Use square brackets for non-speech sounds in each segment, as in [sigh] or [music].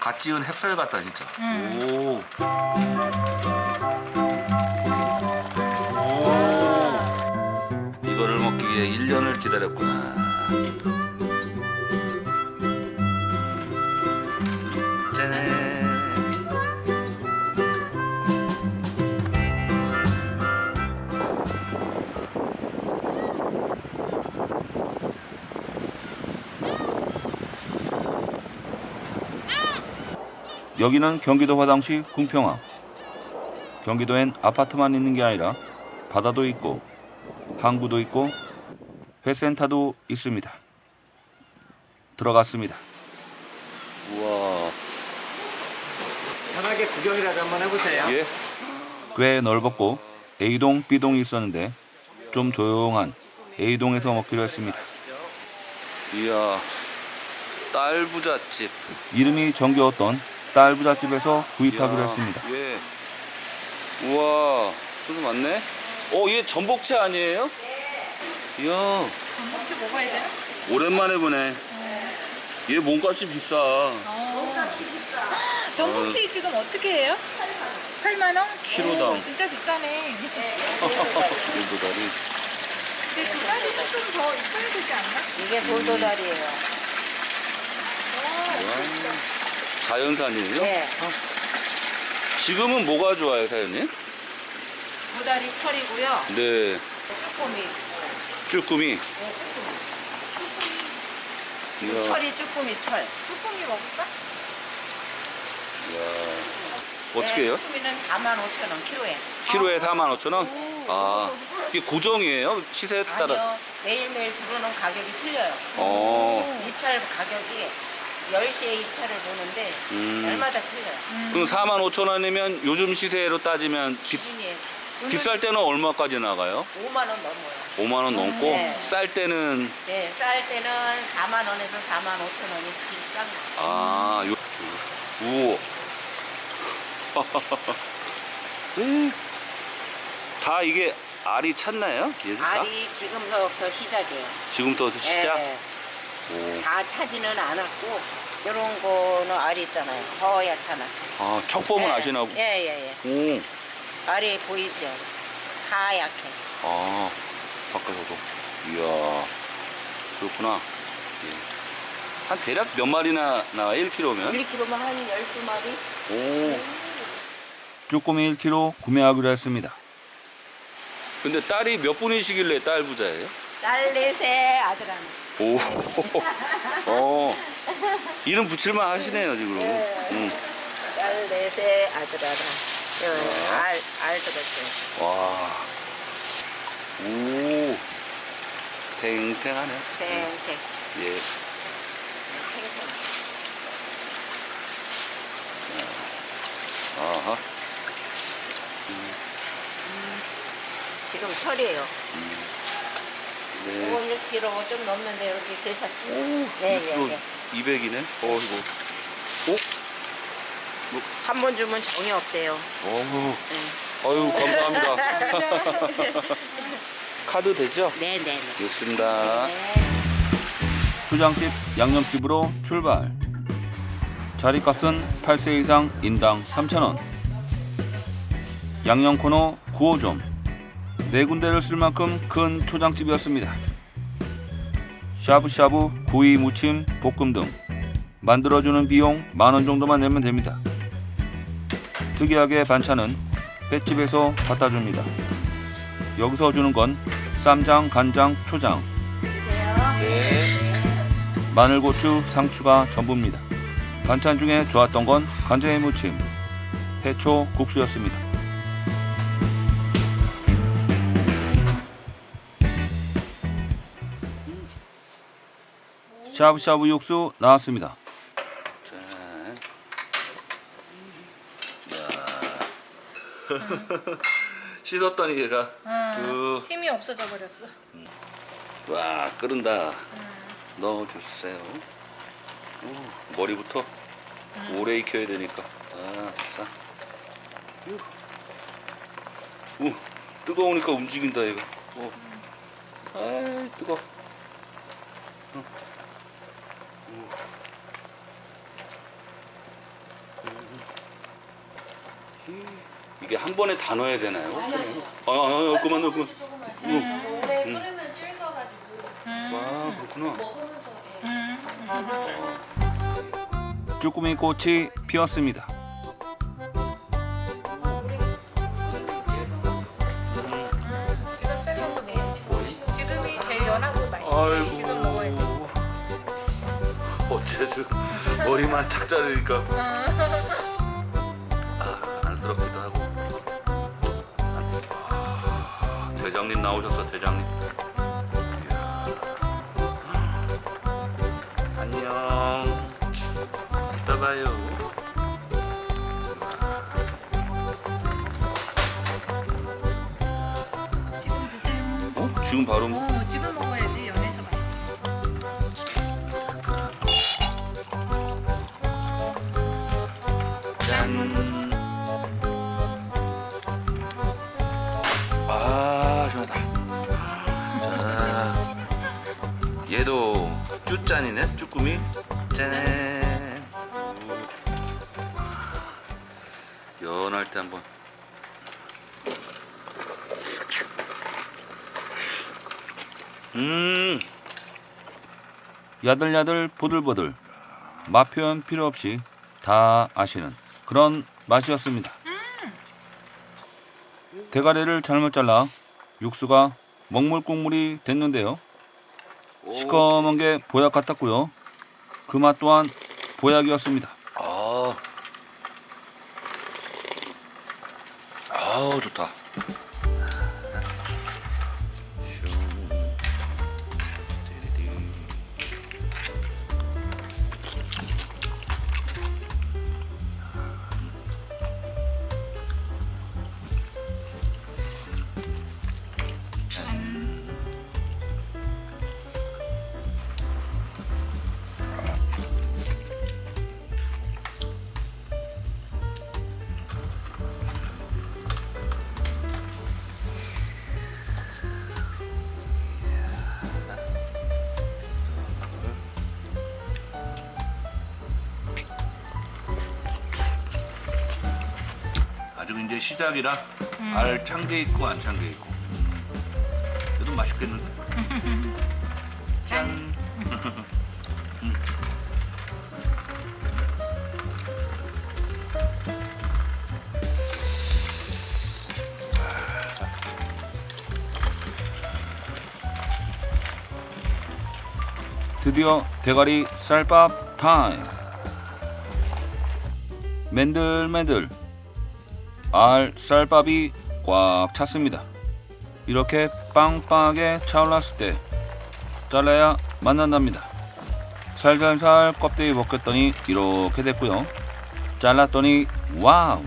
갓 지은 햅쌀 같다 진짜. 오. 오. 이거를 먹기 위해 1년을 기다렸구나. 여기는 경기도 화당시 궁평항. 경기도엔 아파트만 있는 게 아니라 바다도 있고 항구도 있고 회센터도 있습니다. 들어갔습니다. 우와. 편하게 구경이라도 한번 해보세요. 예. 꽤 넓었고 A동, B동이 있었는데 좀 조용한 A동에서 먹기로 했습니다. 이야, 딸부잣집. 이름이 정겨웠던 딸 부잣집에서 구입하기로 했습니다. 예. 우와, 소주 많네. 어, 얘 전복채 아니에요? 이야, 혹시 먹어야 돼요? 오랜만에 보네. 얘 몸값이 비싸. 전복치 지금 어떻게 해요? 8만 원? 키로당. 오, 진짜 비싸네. 돌도다리. [laughs] 근데 그 다리는 좀더 있어야 되지 않나? 이게 돌도다리예요. 자연산이에요? 네. 지금은 뭐가 좋아요, 사장님? 도다리 철이고요. 네, 쭈꾸미. 쭈꾸미. 이야, 철이 쭈꾸미 철. 쭈꾸미 먹을까? 이야. 어떻게 해요? 네, 쭈꾸미는 4만 5천 원 키로에. 키로에 4만 5천 원? 아, 이게 고정이에요? 시세에 따라? 아니요. 매일매일 들어오는 가격이 틀려요. 어, 입찰 가격이 10시에 입찰을 보는데 음. 날마다 틀려요. 그럼 4만 5천 원이면 요즘 시세로 따지면 비, 기준이에요. 비쌀 때는 얼마까지 나가요? 5만 원 넘어요. 5만 원 넘고 네. 쌀 때는 네, 쌀 때는 4만 원에서 4만 5천 원이 제일 싼 거. 아, 요, 우. 에, [laughs] 다 이게 알이 찼나요? 얘들 다? 알이 지금서부터 시작이에요. 지금부터 시작? 예, 오. 다 차지는 않았고 이런 거는 알이 있잖아요. 허옇잖아. 아, 척 보면 예, 아시나? 보- 예, 예, 예. 오. 알이 보이죠? 하얗게. 아, 바꿔서도. 이야, 그렇구나. 예. 한 대략 몇 마리나 나와요? 1kg면? 1kg만 한 12마리? 오. 쭈꾸미 1kg 구매하기로 했습니다. 근데 딸이 몇 분이시길래 딸 부자예요? 딸 넷에 아들 하나. 오. [laughs] 어. 이름 붙일만 하시네요, 지금. 네. 응. 딸 넷에 아들 하나. 요, 알, 알 들었어요. 와. 오. 탱탱하네. 생태. 예. 탱탱. 아하. 지금 철이에요. 네. 이거 1kg 좀 넘는데 이렇게 계셨어요. 오, 네, 이거 예, 예. 200이네. 어, 이거. 오? 한번 주면 정이 없대요. 어우. 네. 아유, 감사합니다. [laughs] 카드 되죠? 네, 네, 네. 좋습니다. 네. 초장집 양념집으로 출발. 자리값은 8세 이상 인당 3,000원. 양념 코너 9호점. 네 군데를 쓸 만큼 큰 초장집이었습니다. 샤브샤브, 구이 무침, 볶음 등 만들어주는 비용 만 원 정도만 내면 됩니다. 특이하게 반찬은 횟집에서 갖다 줍니다. 여기서 주는 건 쌈장, 간장, 초장, 네. 마늘, 고추, 상추가 전부입니다. 반찬 중에 좋았던 건 간장에 무침, 해초, 국수였습니다. 샤브샤브 육수 나왔습니다. 짠. [laughs] 씻었더니 얘가 쭉 힘이 없어져 버렸어. 와 끓는다 넣어주세요 오, 머리부터 오래 익혀야 되니까 아싸 유. 우. 뜨거우니까 움직인다 이거. 어. 아 뜨거. 어. 음. 음. 이게 한 번에 다 넣어야 되나요? 아, 아, 아, 그만 그만. 조금 하시면 오래 끓으면 질겨가지고 아, 그렇구나. 먹으면서 예. 쭈꾸미 꽃이 피었습니다. 지금 잘라서 내. 지금이 제일 연하고 맛있네. 지금 먹 머리만 착 자르니까. 아, 안쓰럽기도 하고. 아, 대장님 나오셨어 대장님. 이야. 안녕. 이따 봐요. 지금. 어? 지금 바로 먹- 연할 때 한번. 음. 야들야들 보들보들 맛 표현 필요 없이 다 아시는 그런 맛이었습니다. 대가리를 잘못 잘라 육수가 먹물 국물이 됐는데요. 시커먼 게 보약 같았고요. 그 맛 또한 보약이었습니다. 시작이라 알 찬 게 있고 안 찬 게 있고. 그래도 맛있겠는데? [laughs] 짠. [laughs] 드디어 대가리 쌀밥 타임. 맨들맨들 알 쌀밥이 꽉 찼습니다. 이렇게 빵빵하게 차올랐을 때 잘라야 만난답니다. 살살살 껍데기 벗겼더니 이렇게 됐고요. 잘랐더니 와우!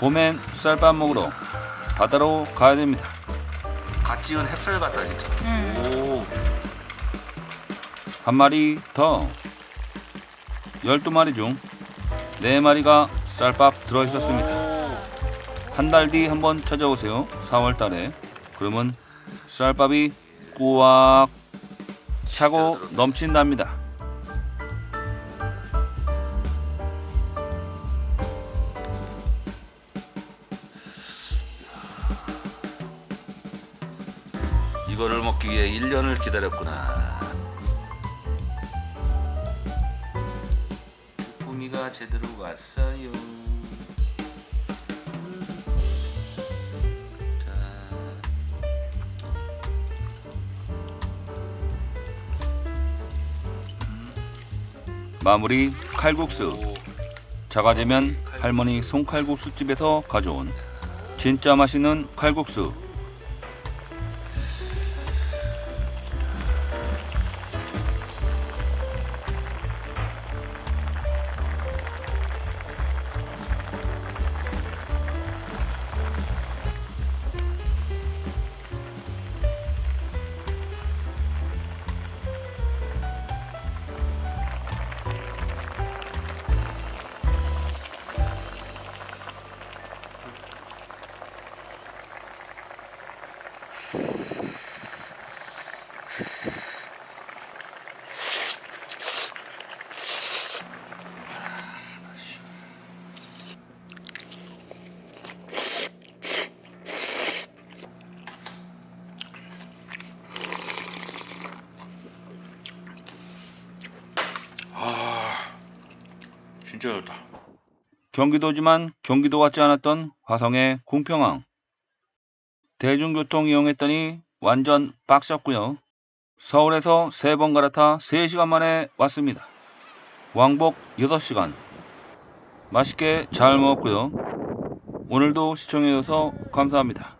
봄엔 쌀밥 먹으러 바다로 가야 됩니다. 갓 지은 햅쌀 같다 진짜. 오. 한 마리 더. 열두 마리 중 네 마리가 쌀밥 들어 있었습니다. 한 달 뒤 한번 찾아오세요. 4월 달에. 그러면 쌀밥이 꽉 차고 넘친답니다. 이거를 먹기 위해 1년을 기다렸구나. 꾸미가 제대로 왔어요. 자. 마무리 칼국수. 자가제면 할머니 송칼국수 집에서 가져온 진짜 맛있는 칼국수. 저다. 경기도지만 경기도 같지 않았던 화성의 궁평항. 대중교통 이용했더니 완전 빡셨고요. 서울에서 세 번 갈아타 3시간 만에 왔습니다. 왕복 6시간. 맛있게 잘 먹었고요. 오늘도 시청해주셔서 감사합니다.